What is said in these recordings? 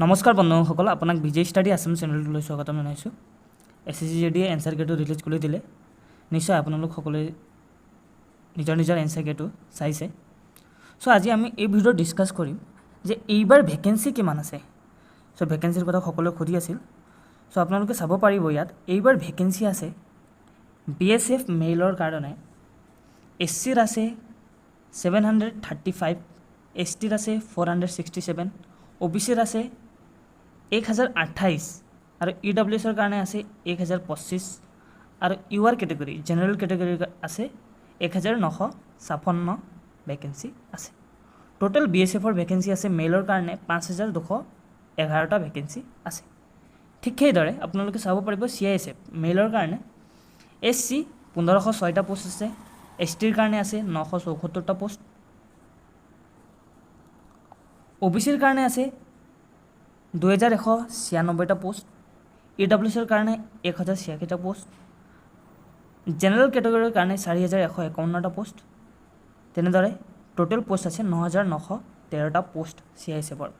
নমস্কাৰ বন্ধুসকল আপোনাক বিজয় ষ্টাডি আছাম চেনেলটোলৈ স্বাগতম জনাইছোঁ। এছ এছ চি জি ডিয়ে এনচাৰ গেটটো ৰিলিজ কৰি দিলে। নিশ্চয় আপোনালোক সকলোৱে নিজৰ নিজৰ এনচাৰ গেটটো চাইছে। চ' আজি আমি এই ভিডিঅ'ত ডিছকাছ কৰিম যে এইবাৰ ভেকেঞ্চি কিমান আছে। চ' ভেকেঞ্চিৰ কথা সকলোৱে সুধি আছিল। চ' আপোনালোকে চাব পাৰিব ইয়াত, এইবাৰ ভেকেঞ্চি আছে বি এছ এফ মেইলৰ কাৰণে। এছ চিৰ আছে seven hundred thirty five S টিৰ আছে four hundred sixty seven O' B চিৰ আছে আৰু ই ডাব্লিউ এছৰ কাৰণে আছে এক হাজাৰ পঁচিছ আৰু ইউ আৰ কেটেগৰী জেনেৰেল কেটেগৰীৰ আছে এক হাজাৰ নশ ছাপন্ন ভেকেঞ্চি আছে। টোটেল বি এছ এফৰ ভেকেঞ্চি আছে মেইলৰ কাৰণে পাঁচ হাজাৰ দুশ এঘাৰটা ভেকেঞ্চি আছে। ঠিক সেইদৰে আপোনালোকে চাব পাৰিব চি আই এছ এফ মেইলৰ কাৰণে এছ চি পোন্ধৰশ ছয়টা পোষ্ট আছে। এছ টিৰ কাৰণে আছে নশ চৌসত্তৰটা পোষ্ট অ' বি চিৰ কাৰণে আছে দুহেজাৰ এশ ছিয়ানব্বৈটা পোষ্ট ই ডাব্লিউ চিৰ কাৰণে এক হাজাৰ ছিয়াশীটা পোষ্ট জেনেৰেল কেটেগৰীৰ কাৰণে চাৰি হাজাৰ এশ একাৱন্নটা পোষ্ট তেনেদৰে টোটেল পোষ্ট আছে ন হাজাৰ নশ তেৰটা পোষ্ট চি আই এছ এফৰ।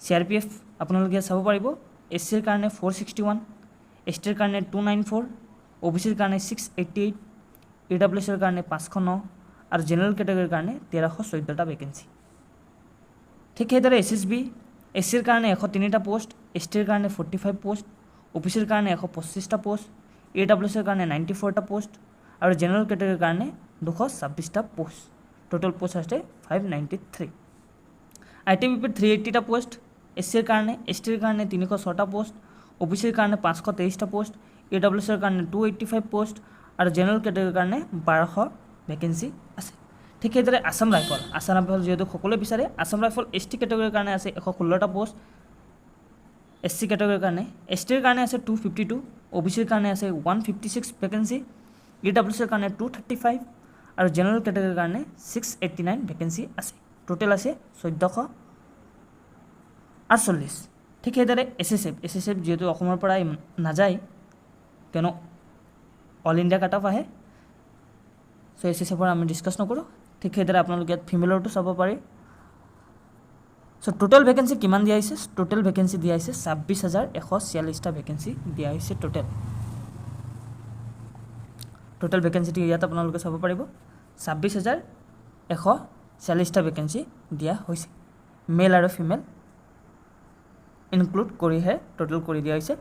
চি আৰ পি এফ আপোনালোকে চাব পাৰিব, এছ চিৰ কাৰণে ফ'ৰ ছিক্সটি ওৱান এছ টিৰ কাৰণে two nine four O' B চিৰ কাৰণে six eighty eight E W চিৰ কাৰণে পাঁচশো ন আৰু জেনেৰেল কেটেগৰীৰ কাৰণে তেৰশ চৈধ্যটা ভেকেঞ্চি ঠিক সেইদৰে এছ এছ বি এছ চিৰ কাৰণে এশ তিনিটা পোষ্ট এছ টিৰ কাৰণে forty five post O' B চিৰ কাৰণে এশ পঁচিছটা পোষ্ট ই ডাব্লিউ চিৰ কাৰণে নাইণ্টি ফ'ৰটা পোষ্ট আৰু জেনেৰেল কেটেগৰীৰ কাৰণে দুশ ছাব্বিছটা পোষ্ট টোটেল পোষ্ট আছে five ninety three I T B পিৰ থ্ৰী এইট্টিটা পোষ্ট এছ চিৰ কাৰণে এছ টিৰ কাৰণে তিনিশ ছটা পোষ্ট অ' বি চিৰ কাৰণে পাঁচশো তেইছটা পোষ্ট ই ডাব্লিউ চিৰ কাৰণে টু এইট্টি ফাইভ পোষ্ট আৰু জেনেৰেল কেটেগৰীৰ কাৰণে বাৰশ ভেকেঞ্চি আছে। ঠিক সেইদৰে আছাম ৰাইফল আছাম ৰাইফল যিহেতু সকলোৱে বিচাৰে, আছাম ৰাইফল এছ টি কেটেগৰীৰ কাৰণে আছে এশ ষোল্লটা পোষ্ট এছ চি কেটেগৰীৰ কাৰণে এছ টিৰ কাৰণে আছে two fifty two O' B চিৰ কাৰণে আছে one fifty six vacancy E W চিৰ কাৰণে টু থাৰ্টি ফাইভ আৰু জেনেৰেল কেটেগৰীৰ কাৰণে ছিক্স এইট্টি নাইন ভেকেঞ্চি আছে। টোটেল আছে চৈধ্যশ আঠচল্লিছ ঠিক সেইদৰে S S F S S F যিহেতু অসমৰ পৰা নাযায়, কিয়নো অল ইণ্ডিয়া কাট অফ আহে চ' এছ এছ এফৰ আমি ডিছকাছ নকৰোঁ। ঠিক সেইদৰে আপোনালোকে ইয়াত ফিমেলৰটো চাব পাৰি। চ' টোটেল ভেকেঞ্চি কিমান দিয়া হৈছে? টোটেল ভেকেঞ্চি দিয়া হৈছে ছাব্বিছ হাজাৰ এশ ছিয়াল্লিছটা ভেকেঞ্চি দিয়া হৈছে টোটেল টোটেল ভেকেঞ্চিটো ইয়াত আপোনালোকে চাব পাৰিব। ছাব্বিছ হাজাৰ এশ ছিয়াল্লিছটা ভেকেঞ্চি দিয়া হৈছে। মেল আৰু ফিমেল ইনক্লুড কৰিহে টোটেল কৰি দিয়া হৈছে।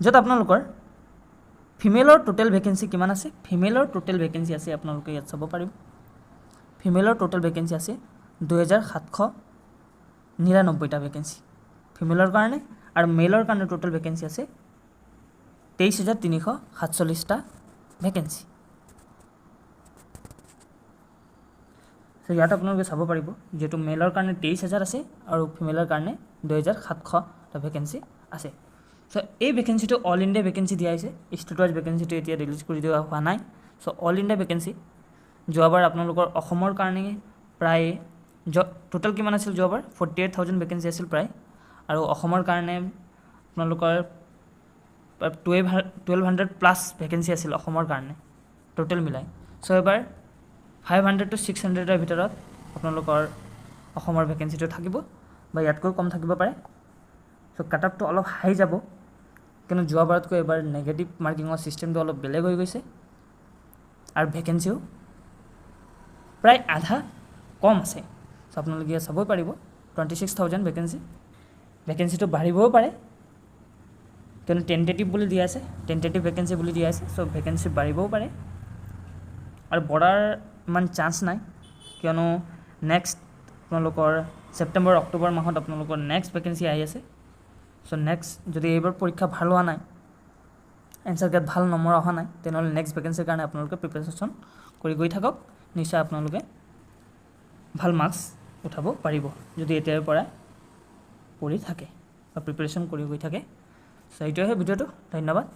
য'ত আপোনালোকৰ ফিমেলৰ টোটেল ভেকেঞ্চি কিমান আছে? ফিমেলৰ টোটেল ভেকেঞ্চি আছে, আপোনালোকে ইয়াত চাব পাৰিব। ফিমেলৰ টোটেল ভেকেঞ্চি আছে দুহেজাৰ সাতশ নিৰান্নব্বৈটা ভেকেঞ্চি ফিমেলৰ কাৰণে আৰু মেলৰ কাৰণে টোটেল ভেকেঞ্চি আছে তেইছ হাজাৰ তিনিশ সাতচল্লিছটা ভেকেঞ্চি চ' ইয়াত আপোনালোকে চাব পাৰিব, যিহেতু মেলৰ কাৰণে তেইছ হাজাৰ আছে আৰু ফিমেলৰ কাৰণে দুহেজাৰ সাতশটা ভেকেঞ্চি আছে। চ' এই ভেকেঞ্চিটো অল ইণ্ডিয়া ভেকেঞ্চি দিয়া হৈছে ষ্টেট ৱাইজ ভেকেঞ্চিটো এতিয়া ৰিলিজ কৰি দিয়া হোৱা নাই চ' অল ইণ্ডিয়া ভেকেঞ্চি যোৱাবাৰ আপোনালোকৰ অসমৰ কাৰণে প্ৰায় টোটেল কিমান আছিল যোৱাবাৰ ফৰ্টি এইট থাউজেণ্ড ভেকেঞ্চি আছিল প্ৰায় আৰু অসমৰ কাৰণে আপোনালোকৰ twelve twelve hundred plus vacancy আছিল অসমৰ কাৰণে টোটেল মিলাই চ' এবাৰ ফাইভ হাণ্ড্ৰেড টু ছিক্স হাণ্ড্ৰেডৰ ভিতৰত আপোনালোকৰ অসমৰ ভেকেঞ্চিটো থাকিব বা ইয়াতকৈ কম থাকিব পাৰে চ' কাট আপটো অলপ হাই যাব কিন্তু যোৱাবাৰতকৈ এবাৰ নেগেটিভ মাৰ্কিঙৰ ছিষ্টেমটো অলপ বেলেগ হৈ গৈছে। আৰু ভেকেঞ্চিও প্ৰায় আধা কম আছে। চ' আপোনালোকে চাবই পাৰিব টুৱেণ্টি ছিক্স থাউজেণ্ড ভেকেঞ্চি ভেকেঞ্চিটো বাঢ়িবও পাৰে। কিয়নো টেণ্টেটিভ বুলি দিয়া আছে টেণ্টেটিভ ভেকেঞ্চি বুলি দিয়া আছে, চ' ভেকেঞ্চি বাঢ়িবও পাৰে। আৰু বঢ়াৰ ইমান চান্স নাই। কিয়নো নেক্সট আপোনালোকৰ ছেপ্টেম্বৰ, অক্টোবৰ মাহত আপোনালোকৰ নেক্সট ভেকেঞ্চি আহি আছে। চ' নেক্সট যদি এইবাৰ পৰীক্ষা ভালো হোৱা নাই এনচাৰ গেট ভালো নম্বৰ অহা নাই, তেনেহ'লে নেক্সট ভেকেঞ্চিৰ কাৰণে আপোনালোকে প্ৰিপেৰেশ্যন কৰি গৈ থাকক। নিশ্চয় আপোনালোকে ভালো মাৰ্কছ উঠাব পাৰিব, যদি এতিয়াৰ পৰা পঢ়ি থাকে বা প্ৰিপেৰেশ্যন কৰি গৈ থাকে। চ' এইটোৱে ভিডিঅ'টো। ধন্যবাদ।